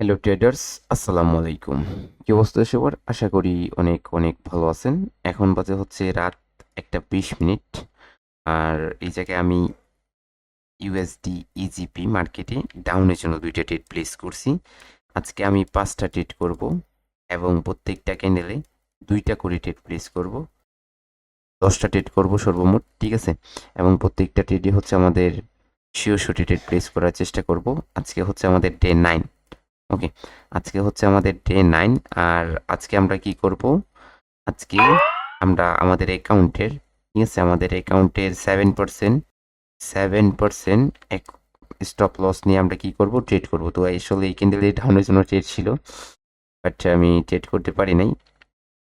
Hello traders আসসালামু আলাইকুম কি অবস্থা, সবার? আশা করি অনেক অনেক ভালো আছেন। এখন বাজে হচ্ছে রাত একটা বিশ মিনিট। আর এই জায়গায় আমি ইউএসডি ইজিপি মার্কেটে ডাউনের জন্য দুইটা ট্রেড প্লেস করছি। আজকে আমি পাঁচটা ট্রেড করব এবং প্রত্যেকটা ক্যান্ডেলে দুইটা করে ট্রেড প্লেস করব। দশটা ট্রেড করব সর্বমোট, ঠিক আছে? এবং প্রত্যেকটা ট্রেডই হচ্ছে আমাদের শিওর শটি ট্রেড প্লেস করার চেষ্টা করব। আজকে হচ্ছে আমাদের ডে নাইন ওকে, আজকে হচ্ছে আমাদের ডে নাইন, আর আজকে আমরা কি করব? আজকে আমরা আমাদের অ্যাকাউন্টের ঠিক আছে? আমাদের অ্যাকাউন্টের সেভেন পার্সেন্ট সেভেন পার্সেন্ট এক স্টপ লস নিয়ে আমরা কি করব? ট্রেড করব। তো আসলে এই ক্যান্ডেলে ডাউনের জন্য ট্রেড ছিল বাট আমি ট্রেড করতে পারি নাই।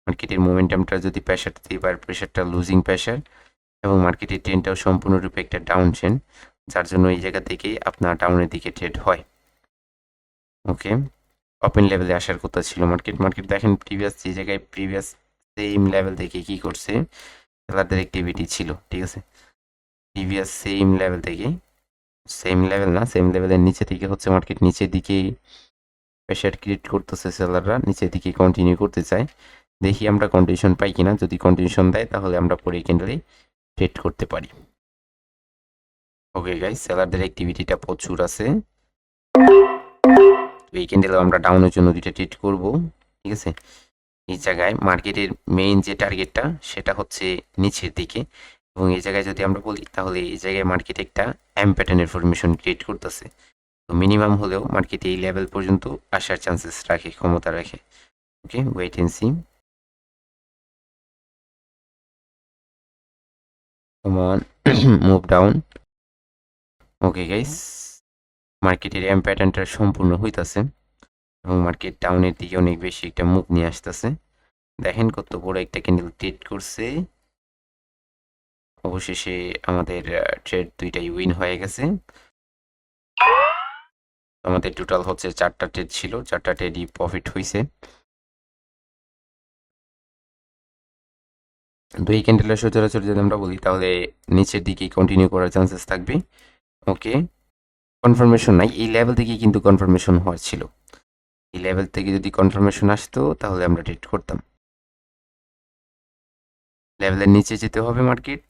মার্কেটের মোমেন্টামটা যদি প্রেশার দিই, বা প্রেশারটা লুজিং প্রেশার এবং মার্কেটের ট্রেনটাও সম্পূর্ণরূপে একটা ডাউন ট্রেন যার জন্য এই জায়গা থেকেই আপনার ডাউনের দিকে ট্রেড হয়। ওকে ওপেন লেভেলে আসার কথা ছিল মার্কেট মার্কেট দেখেন প্রিভিয়াস যে জায়গায় প্রিভিয়াস সেম লেভেল থেকে কি করছে? সেলারদের অ্যাক্টিভিটি ছিল, ঠিক আছে? প্রিভিয়াস সেম লেভেল থেকে সেম লেভেল না সেম লেভেলের নিচে থেকে হচ্ছে মার্কেট নিচের দিকে প্রেশার ক্রিয়েট করতেছে সেলাররা নিচের দিকে কন্টিনিউ করতে চায়। দেখি আমরা কন্ডিশন পাই কিনা, যদি কন্ডিশন দেয় তাহলে আমরা পরে ক্যান্ডেলে ট্রেড করতে পারি। ওকে গাইস সেলারদের অ্যাক্টিভিটিটা প্রচুর আছে। তো এই ক্যান্ডেলও আমরা ডাউনের জন্য দুইটা ট্রেড করব, ঠিক আছে? এই জায়গায় মার্কেটের মেইন যে টার্গেটটা সেটা হচ্ছে নিচের দিকে। এবং এই জায়গায় যদি আমরা বলি, তাহলে এই জায়গায় মার্কেট একটা এম প্যাটার্নের ফরমেশন ক্রিয়েট করতেছে। তো মিনিমাম হলেও মার্কেট এই লেভেল পর্যন্ত আসার চান্সেস রাখে, ক্ষমতা রাখে। Okay wait and see move down okay guys মার্কেটের এম প্যাটার্নটা সম্পূর্ণ হইতাছে এবং মার্কেট ডাউনের দিকে অনেক বেশি একটা মুখ নিয়ে আসতেছে। দেখেন কত বড় একটা ক্যান্ডেল ট্রেড করছে। অবশেষে আমাদের ট্রেড দুইটাই উইন হয়ে গেছে। আমাদের টোটাল হচ্ছে চারটা ট্রেড ছিল, চারটা ট্রেডই প্রফিট হয়েছে দুই ক্যান্ডেলের সচরাচর যদি আমরা বলি, তাহলে নিচের দিকে কন্টিনিউ করার চান্সেস থাকবে। ওকে কনফার্মেশন নাই, এই লেভেল থেকে কিন্তু কনফার্মেশন হওয়ার ছিল। এই লেভেল থেকে যদি কনফার্মেশন আসতো, তাহলে আমরা ট্রেড করতাম। লেভেলের নিচে যেতে হবে মার্কেট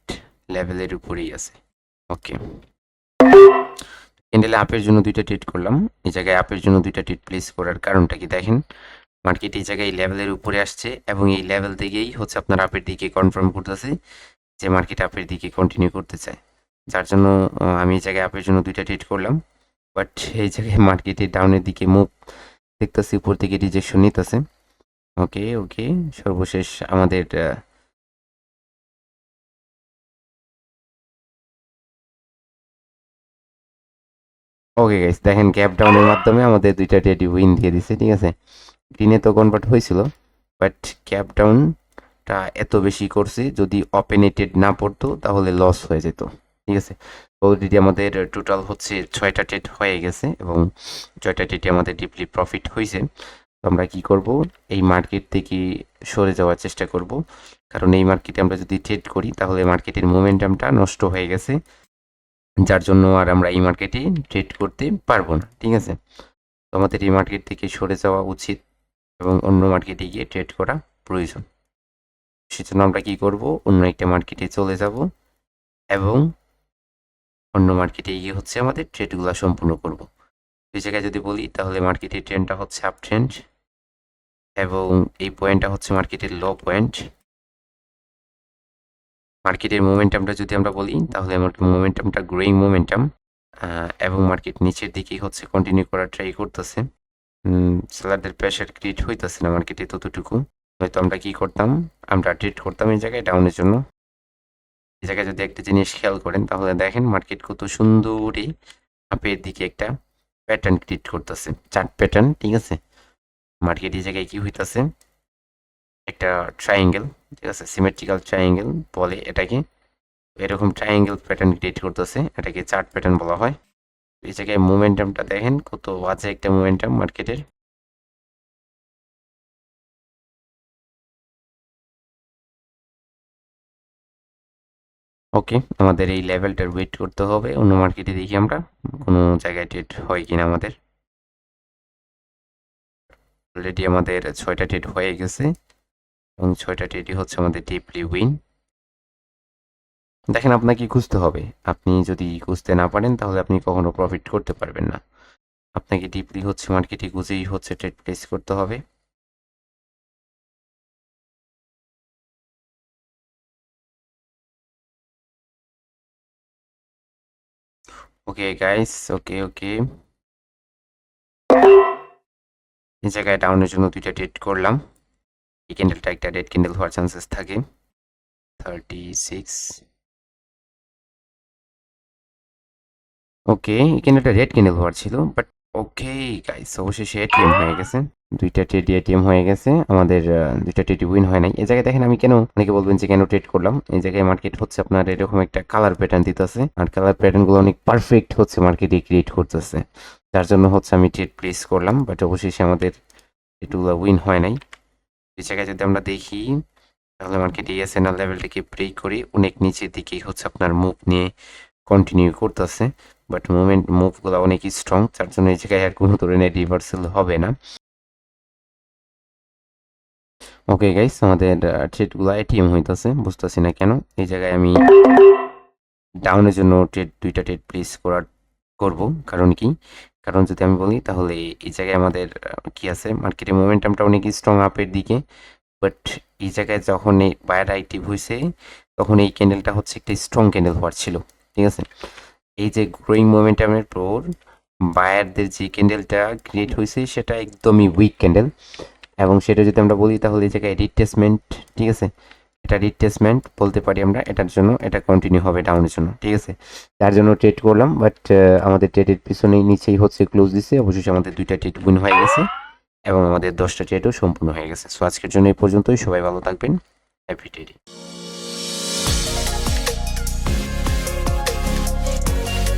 লেভেলের উপরেই আছে। ওকে ক্যান্ডেলে আপের জন্য দুইটা ট্রেড করলাম। এই জায়গায় আপের জন্য দুইটা ট্রেড প্লেস করার কারণটা কি দেখেন? মার্কেট এই জায়গায় লেভেলের উপরে আসছে এবং এই লেভেল থেকেই হচ্ছে আপনার আপের দিকে কনফার্ম করতেছে যে মার্কেট আপের দিকে কন্টিনিউ করতে চায়। যার জন্য আমি এই জায়গায় আপের জন্য দুইটা ট্রেড করলাম। বাট এই জায়গায় মার্কেটে ডাউনের দিকে মুভ দেখতেছি, উপর থেকে রিজেকশন নিতেছে। ওকে ওকে সর্বশেষ আমাদের ওকে গাইস দেখেন গ্যাপ ডাউনের মাধ্যমে আমাদের দুইটা টেডি উইন দিয়ে দিছে, ঠিক আছে? গ্রিনে তো কনভার্ট হয়েছিল বাট গ্যাপ ডাউনটা এত বেশি করছে, যদি অপেনেটেড না পড়তো, তাহলে লস হয়ে যেত। ঠিক আছে? অলরেডি আমাদের টোটাল হচ্ছে ছয়টা টেট হয়ে গেছে এবং ছয়টা টেটে আমাদের ডিপলি প্রফিট হয়েছে আমরা কি করব? এই মার্কেট থেকে সরে যাওয়ার চেষ্টা করব। কারণ এই মার্কেটে আমরা যদি ট্রেড করি, তাহলে মার্কেটের মোমেন্টামটা নষ্ট হয়ে গেছে। যার জন্য আর আমরা এই মার্কেটে ট্রেড করতে পারব না, ঠিক আছে? তো আমাদের এই মার্কেট থেকে সরে যাওয়া উচিত এবং অন্য মার্কেটে গিয়ে ট্রেড করা প্রয়োজন। সেজন্য আমরা কি করব? অন্য একটা মার্কেটে চলে যাব এবং অন্য মার্কেটে গিয়ে হচ্ছে আমাদের ট্রেডগুলো সম্পূর্ণ করব। এই জায়গায় যদি বলি, তাহলে মার্কেটের ট্রেন্ডটা হচ্ছে আপ ট্রেন্ড এবং এই পয়েন্টটা হচ্ছে মার্কেটের লো পয়েন্ট মার্কেটের মোমেন্টামটা যদি আমরা বলি, তাহলে মোমেন্টামটা গ্রোয়িং মোমেন্টাম এবং মার্কেট নিচের দিকেই হচ্ছে কন্টিনিউ করার ট্রাই করতেছে। সেলারদের প্রেশার ক্রিয়েট হইতেছে না মার্কেটে ততটুকু। হয়তো আমরা কি করতাম? আমরা ট্রেড করতাম এই জায়গায় ডাউনের জন্য। জায়গায় যদি একটা জিনিস খেয়াল করেন, তাহলে দেখেন মার্কেট কত সুন্দরই আপের দিকে একটা প্যাটার্ন ক্রিয়েট করতেছে। চার্ট প্যাটার্ন ঠিক আছে? মার্কেট এই জায়গায় কি হইতাছে? একটা ট্রায়াঙ্গেল ঠিক আছে? সিমেট্রিক্যাল ট্রায়াঙ্গেল বলে এটাকে। এরকম ট্রায়াঙ্গেল প্যাটার্ন ক্রিয়েট করতেছে, এটাকে চার্ট প্যাটার্ন বলা হয়। এই জায়গায় মোমেন্টামটা দেখেন, কত বাজে একটা মোমেন্টাম মার্কেটের। ওকে, আমাদের এই লেভেলটার ওয়েট করতে হবে। অন্য মার্কেটে দেখি আমরা, কোনো জায়গায় ট্রেড হয় কিনা আমাদের। অলরেডি আমাদের ছয়টা ট্রেড হয়ে গেছে, এবং ছয়টা ট্রেডই হচ্ছে আমাদের ডিপলি উইন দেখেন আপনাকে খুঁজতে হবে। আপনি যদি খুঁজতে না পারেন, তাহলে আপনি কখনো প্রফিট করতে পারবেন না। আপনাকে ডিপলি হচ্ছে মার্কেটে খুঁজেই হচ্ছে ট্রেড প্লেস করতে হবে। ওকে গাইস ওকে ওকে এই জায়গায় ডাউনের জন্য দুইটা ডেট করলাম। এই ক্যান্ডেলটা একটা ডেট ক্যান্ডেল হওয়ার চান্সেস থাকে। থার্টি সিক্স ওকে এই ক্যান্ডেলটা রেড ক্যান্ডেল হওয়ার ছিল বাট ওকে গাইস অবশেষে এটিএম হয়ে গেছে। দুইটা ট্রেডি এটিএম হয়ে গেছে। আমাদের দুইটা ট্রেডি উইন হয় নাই। এই জায়গায় দেখেন আমি কেন, অনেকে বলবেন যে কেন ট্রেড করলাম? এই জায়গায় মার্কেট হচ্ছে আপনার এরকম একটা কালার প্যাটার্ন দিতেছে। আর কালার প্যাটার্নগুলো অনেক পারফেক্ট হচ্ছে মার্কেটে ক্রিয়েট করতেছে। যার জন্য হচ্ছে আমি ট্রেড প্লেস করলাম বাট অবশেষে আমাদের এটুগুলো উইন হয় নাই। এই জায়গায় যদি আমরা দেখি, তাহলে মার্কেট ইএসএনএল লেভেলটাকে ব্রেক করে অনেক নিচের দিকেই হচ্ছে আপনার মুখ নিয়ে কন্টিনিউ করতেছে। বাট মুভমেন্ট মুভগুলো অনেক স্ট্রং যার জন্য এই জায়গায় আর কোনো ধরনের রিভার্সাল হবে না। ওকে গাইস আমাদের ট্রেডগুলো এটিএম হইতেছে, বুঝতেছি না কেন। এই জায়গায় আমি ডাউনের জন্য ট্রেড দুইটা ট্রেড প্লেস করার, করব। কারণ কি? কারণ যদি আমি বলি, তাহলে এই জায়গায় আমাদের কি আছে? মার্কেটের মোমেন্টামটা অনেক স্ট্রং আপের দিকে। বাট এই জায়গায় যখন এই বায়ার অ্যাক্টিভ হয়েছে তখন এই ক্যান্ডেলটা হচ্ছে একটা স্ট্রং ক্যান্ডেল হওয়ার ছিল। ঠিক আছে? এই যে গ্রোয়িং মোমেন্টামের পর বায়ারদের যে ক্যান্ডেলটা ক্রিয়েট হয়েছে, সেটা একদমই উইক ক্যান্ডেল এবং সেটা যদি আমরা বলি, তাহলে এই জায়গায় রিট্রেসমেন্ট ঠিক আছে? এটা রিট্রেসমেন্ট বলতে পারি আমরা, এটার জন্য এটা কন্টিনিউ হবে ডাউনের জন্য, ঠিক আছে? তার জন্য ট্রেড করলাম বাট আমাদের ট্রেডের পিছনেই নিচেই হচ্ছে ক্লোজ দিছে। অবশেষে আমাদের দুইটা ট্রেড উইন হয়ে গেছে, এবং আমাদের দশটা ট্রেডও সম্পূর্ণ হয়ে গেছে। সো আজকের জন্য এই পর্যন্তই। সবাই ভালো থাকবেন। Happy trading